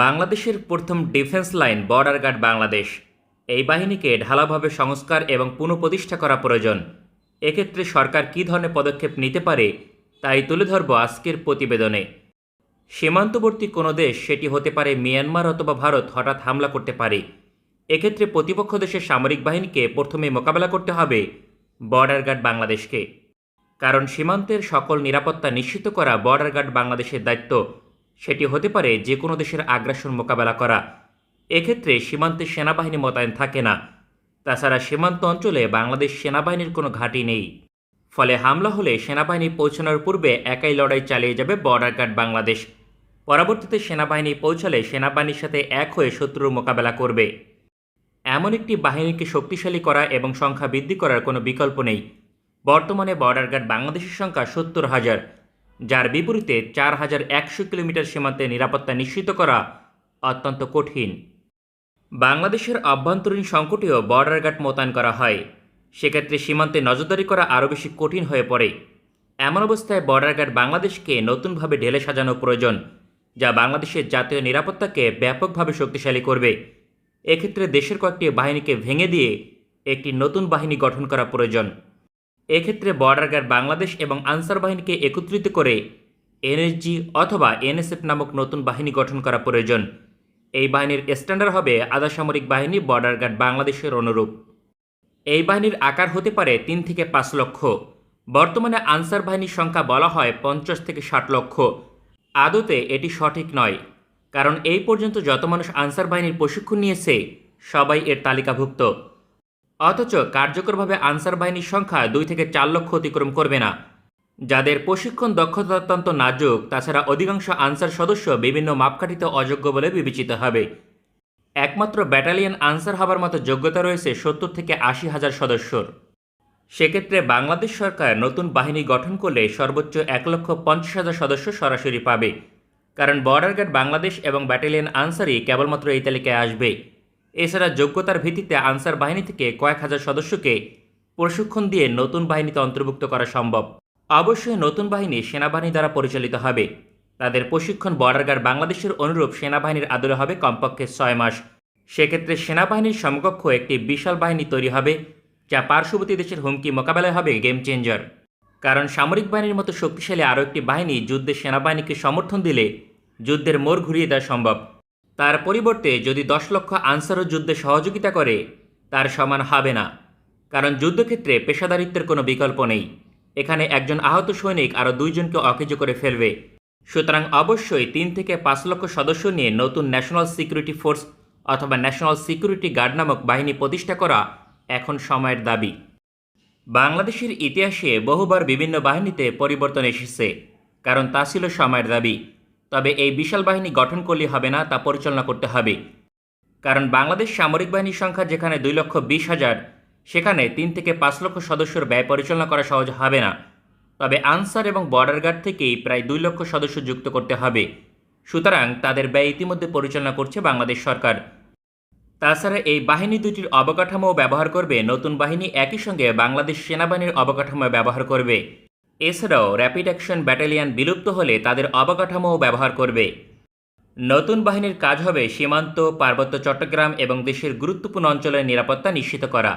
বাংলাদেশের প্রথম defence line border guard Bangladesh. এই বাহিনীকে ঢালাভাবে সংস্কার এবং পুনঃপ্রতিষ্ঠা করা প্রয়োজন। এক্ষেত্রে সরকার কী ধরনের পদক্ষেপ নিতে পারে, তাই তুলে ধরব আজকের প্রতিবেদনে। সীমান্তবর্তী কোনো দেশ সেটি হতে পারে মিয়ানমার অথবা ভারত হঠাৎ হামলা করতে পারে। এক্ষেত্রে প্রতিপক্ষ দেশের সামরিক বাহিনীকে প্রথমে মোকাবেলা করতে হবে বর্ডার গার্ড বাংলাদেশকে। কারণ সীমান্তের সকল নিরাপত্তা নিশ্চিত করা বর্ডার গার্ড বাংলাদেশের দায়িত্ব। সেটি হতে পারে যে কোনো দেশের আগ্রাসন মোকাবেলা করা। এক্ষেত্রে সীমান্তে সেনাবাহিনী মোতায়েন থাকে না। তাছাড়া সীমান্ত অঞ্চলে বাংলাদেশ সেনাবাহিনীর কোনো ঘাঁটি নেই। ফলে হামলা হলে সেনাবাহিনী পৌঁছানোর পূর্বে একাই লড়াই চালিয়ে যাবে বর্ডার গার্ড বাংলাদেশ। পরবর্তীতে সেনাবাহিনী পৌঁছালে সেনাবাহিনীর সাথে এক হয়ে শত্রুর মোকাবেলা করবে। এমন একটি বাহিনীকে শক্তিশালী করা এবং সংখ্যা বৃদ্ধি করার কোনো বিকল্প নেই। বর্তমানে বর্ডার গার্ড বাংলাদেশের সংখ্যা সত্তর হাজার। যার বিপরীতে চার হাজার একশো কিলোমিটার সীমান্তে নিরাপত্তা নিশ্চিত করা অত্যন্ত কঠিন। বাংলাদেশের অভ্যন্তরীণ সংকটেও বর্ডার গার্ড মোতায়েন করা হয়। সেক্ষেত্রে সীমান্তে নজরদারি করা আরও বেশি কঠিন হয়ে পড়ে। এমন অবস্থায় বর্ডার গার্ড বাংলাদেশকে নতুনভাবে ঢেলে সাজানো প্রয়োজন, যা বাংলাদেশের জাতীয় নিরাপত্তাকে ব্যাপকভাবে শক্তিশালী করবে। এক্ষেত্রে দেশের কয়েকটি বাহিনীকে ভেঙে দিয়ে একটি নতুন বাহিনী গঠন করা প্রয়োজন। এক্ষেত্রে বর্ডার গার্ড বাংলাদেশ এবং আনসার বাহিনীকে একত্রিত করে এনএসজি অথবা এনএসএফ নামক নতুন বাহিনী গঠন করা প্রয়োজন। এই বাহিনীর স্ট্যান্ডার্ড হবে আধা সামরিক বাহিনী বর্ডার গার্ড বাংলাদেশের অনুরূপ। এই বাহিনীর আকার হতে পারে তিন থেকে পাঁচ লক্ষ। বর্তমানে আনসার বাহিনীর সংখ্যা বলা হয় পঞ্চাশ থেকে ষাট লক্ষ। আদতে এটি সঠিক নয়, কারণ এই পর্যন্ত যত মানুষ আনসার বাহিনীর প্রশিক্ষণ নিয়েছে, সবাই এর তালিকাভুক্ত। অথচ কার্যকরভাবে আনসার বাহিনীর সংখ্যা দুই থেকে চার লক্ষ অতিক্রম করবে না। যাদের প্রশিক্ষণ দক্ষতা অত্যন্ত নাজুক, তাছাড়া অধিকাংশ আনসার সদস্য বিভিন্ন মাপকাঠিতে অযোগ্য বলে বিবেচিত হবে। একমাত্র ব্যাটালিয়ন আনসার হবার মতো যোগ্যতা রয়েছে সত্তর থেকে আশি হাজার সদস্যর। সেক্ষেত্রে বাংলাদেশ সরকার নতুন বাহিনী গঠন করলে সর্বোচ্চ এক লক্ষ পঞ্চাশ হাজার সদস্য সরাসরি পাবে। কারণ বর্ডার গার্ড বাংলাদেশ এবং ব্যাটালিয়ন আনসারই কেবলমাত্র এই তালিকায় আসবে। এছাড়া যোগ্যতার ভিত্তিতে আনসার বাহিনী থেকে কয়েক হাজার সদস্যকে প্রশিক্ষণ দিয়ে নতুন বাহিনীতে অন্তর্ভুক্ত করা সম্ভব। অবশ্যই নতুন বাহিনী সেনাবাহিনী দ্বারা পরিচালিত হবে। তাদের প্রশিক্ষণ বর্ডার গার্ড বাংলাদেশের অনুরূপ সেনাবাহিনীর আদলে হবে কমপক্ষে ছয় মাস। সেক্ষেত্রে সেনাবাহিনীর সমকক্ষ একটি বিশাল বাহিনী তৈরি হবে, যা পার্শ্ববর্তী দেশের হুমকি মোকাবেলায় হবে গেম চেঞ্জার। কারণ সামরিক বাহিনীর মতো শক্তিশালী আরও একটি বাহিনী যুদ্ধে সেনাবাহিনীকে সমর্থন দিলে যুদ্ধের মোড় ঘুরিয়ে দেওয়া সম্ভব। তার পরিবর্তে যদি দশ লক্ষ আনসারও যুদ্ধে সহযোগিতা করে, তার সমান হবে না। কারণ যুদ্ধক্ষেত্রে পেশাদারিত্বের কোনো বিকল্প নেই। এখানে একজন আহত সৈনিক আরও দুইজনকে অকেজো করে ফেলবে। সুতরাং অবশ্যই তিন থেকে পাঁচ লক্ষ সদস্য নিয়ে নতুন ন্যাশনাল সিকিউরিটি ফোর্স অথবা ন্যাশনাল সিকিউরিটি গার্ড নামক বাহিনী প্রতিষ্ঠা করা এখন সময়ের দাবি। বাংলাদেশের ইতিহাসে বহুবার বিভিন্ন বাহিনীতে পরিবর্তন এসেছে, কারণ তা ছিল সময়ের দাবি। তবে এই বিশাল বাহিনী গঠন করলে হবে না তা পরিচালনা করতে হবে। কারণ বাংলাদেশ সামরিক বাহিনীর সংখ্যা যেখানে দুই লক্ষ বিশ হাজার, সেখানে তিন থেকে পাঁচ লক্ষ সদস্যর ব্যয় পরিচালনা করা সহজ হবে না। তবে আনসার এবং বর্ডার গার্ড থেকেই প্রায় দুই লক্ষ সদস্য যুক্ত করতে হবে। সুতরাং তাদের ব্যয় ইতিমধ্যে পরিচালনা করছে বাংলাদেশ সরকার। তাছাড়া এই বাহিনী দুটির অবকাঠামো ব্যবহার করবে, নতুন বাহিনী একই সঙ্গে বাংলাদেশ সেনাবাহিনীর অবকাঠামো ব্যবহার করবে। এছাড়াও র্যাপিড অ্যাকশন ব্যাটালিয়ান বিলুপ্ত হলে তাদের অবকাঠামোও ব্যবহার করবে। নতুন বাহিনীর কাজ হবে সীমান্ত, পার্বত্য চট্টগ্রাম এবং দেশের গুরুত্বপূর্ণ অঞ্চলের নিরাপত্তা নিশ্চিত করা।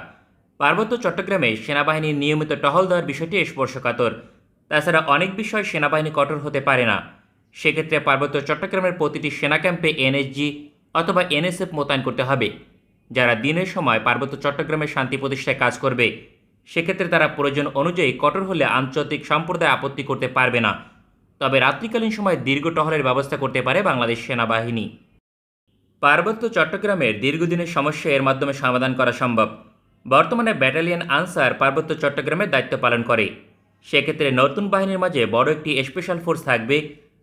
পার্বত্য চট্টগ্রামে সেনাবাহিনীর নিয়মিত টহল দেওয়ার বিষয়টি স্পর্শকাতর। তাছাড়া অনেক বিষয় সেনাবাহিনী কঠোর হতে পারে না। সেক্ষেত্রে পার্বত্য চট্টগ্রামের প্রতিটি সেনা ক্যাম্পে এনএসজি অথবা এনএসএফ মোতায়েন করতে হবে, যারা দিনের সময় পার্বত্য চট্টগ্রামের শান্তি প্রতিষ্ঠায় কাজ করবে। সেক্ষেত্রে তারা প্রয়োজন অনুযায়ী কঠোর হলে আন্তর্জাতিক সম্প্রদায় আপত্তি করতে পারবে না। তবে রাত্রিকালীন সময় দীর্ঘ টহলের ব্যবস্থা করতে পারে বাংলাদেশ সেনাবাহিনী। পার্বত্য চট্টগ্রামের দীর্ঘদিনের সমস্যা এর মাধ্যমে সমাধান করা সম্ভব। বর্তমানে ব্যাটালিয়ন আনসার পার্বত্য চট্টগ্রামের দায়িত্ব পালন করে। সেক্ষেত্রে নতুন বাহিনীর মাঝে বড় একটি স্পেশাল ফোর্স থাকবে,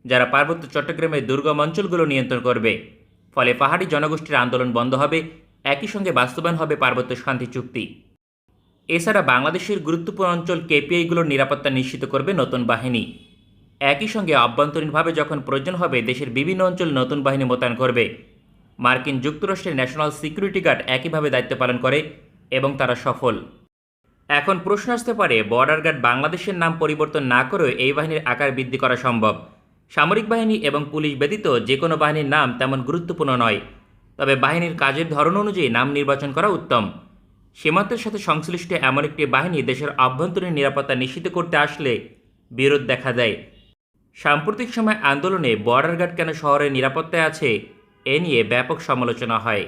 যারা পার্বত্য চট্টগ্রামের দুর্গম অঞ্চলগুলো নিয়ন্ত্রণ করবে। ফলে পাহাড়ি জনগোষ্ঠীর আন্দোলন বন্ধ হবে, একই সঙ্গে বাস্তবায়ন হবে পার্বত্য শান্তি চুক্তি। এছাড়া বাংলাদেশের গুরুত্বপূর্ণ অঞ্চল কেপিআইগুলোর নিরাপত্তা নিশ্চিত করবে নতুন বাহিনী। একই সঙ্গে অভ্যন্তরীণভাবে যখন প্রয়োজন হবে, দেশের বিভিন্ন অঞ্চল নতুন বাহিনী মোতায়েন করবে। মার্কিন যুক্তরাষ্ট্রের ন্যাশনাল সিকিউরিটি গার্ড একইভাবে দায়িত্ব পালন করে এবং তারা সফল। এখন প্রশ্ন আসতে পারে, বর্ডার গার্ড বাংলাদেশের নাম পরিবর্তন না করেও এই বাহিনীর আকার বৃদ্ধি করা সম্ভব? সামরিক বাহিনী এবং পুলিশ ব্যতীত যে কোনো বাহিনীর নাম তেমন গুরুত্বপূর্ণ নয়। তবে বাহিনীর কাজের ধরন অনুযায়ী নাম নির্বাচন করা উত্তম। সীমান্তের সাথে সংশ্লিষ্ট এমন একটি বাহিনী দেশের আভ্যন্তরীণ নিরাপত্তা নিশ্চিত করতে আসলে বিরোধ দেখা দেয়। সাম্প্রতিক সময় আন্দোলনে বর্ডার গার্ড কেন শহরের নিরাপত্তায় আছে, এ নিয়ে ব্যাপক সমালোচনা হয়।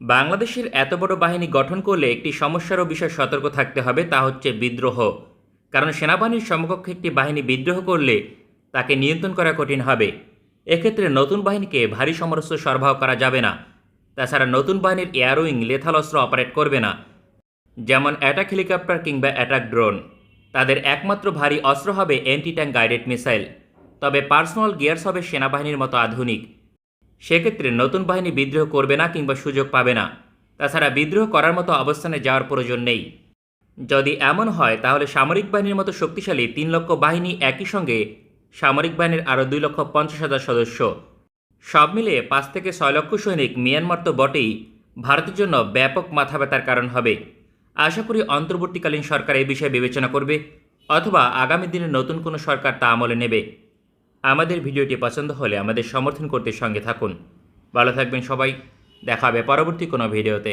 বাংলাদেশের এত বড় বাহিনী গঠন করলে একটি সমস্যারও বিষয় সতর্ক থাকতে হবে তা হচ্ছে বিদ্রোহ। কারণ সেনাবাহিনীর সমকক্ষে একটি বাহিনী বিদ্রোহ করলে তাকে নিয়ন্ত্রণ করা কঠিন হবে। এক্ষেত্রে নতুন বাহিনীকে ভারী সমরস্ত্র সরবরাহ করা যাবে না। তাছাড়া নতুন বাহিনীর এয়ারউইং লেথাল অস্ত্র অপারেট করবে না, যেমন অ্যাটাক হেলিকপ্টার কিংবা অ্যাটাক ড্রোন। তাদের একমাত্র ভারী অস্ত্র হবে অ্যান্টি ট্যাঙ্ক গাইডেড মিসাইল। তবে পার্সোনাল গিয়ার্স হবে সেনাবাহিনীর মতো আধুনিক। সেক্ষেত্রে নতুন বাহিনী বিদ্রোহ করবে না কিংবা সুযোগ পাবে না। তাছাড়া বিদ্রোহ করার মতো অবস্থানে যাওয়ার প্রয়োজন নেই। যদি এমন হয়, তাহলে সামরিক বাহিনীর মতো শক্তিশালী তিন লক্ষ বাহিনী একই সঙ্গে সামরিক বাহিনীর আরও দুই লক্ষ পঞ্চাশ হাজার সদস্য। সব মিলিয়ে পাঁচ থেকে ছয় লক্ষ সৈনিক মিয়ানমার তো বটেই ভারতের জন্য ব্যাপক মাথা ব্যথার কারণ হবে। আশা করি অন্তর্বর্তীকালীন সরকার এই বিষয়ে বিবেচনা করবে অথবা আগামী দিনে নতুন কোনো সরকার তা আমলে নেবে। আমাদের ভিডিওটি পছন্দ হলে আমাদের সমর্থন করতে সঙ্গে থাকুন। ভালো থাকবেন সবাই। দেখা হবে পরবর্তী কোনো ভিডিওতে।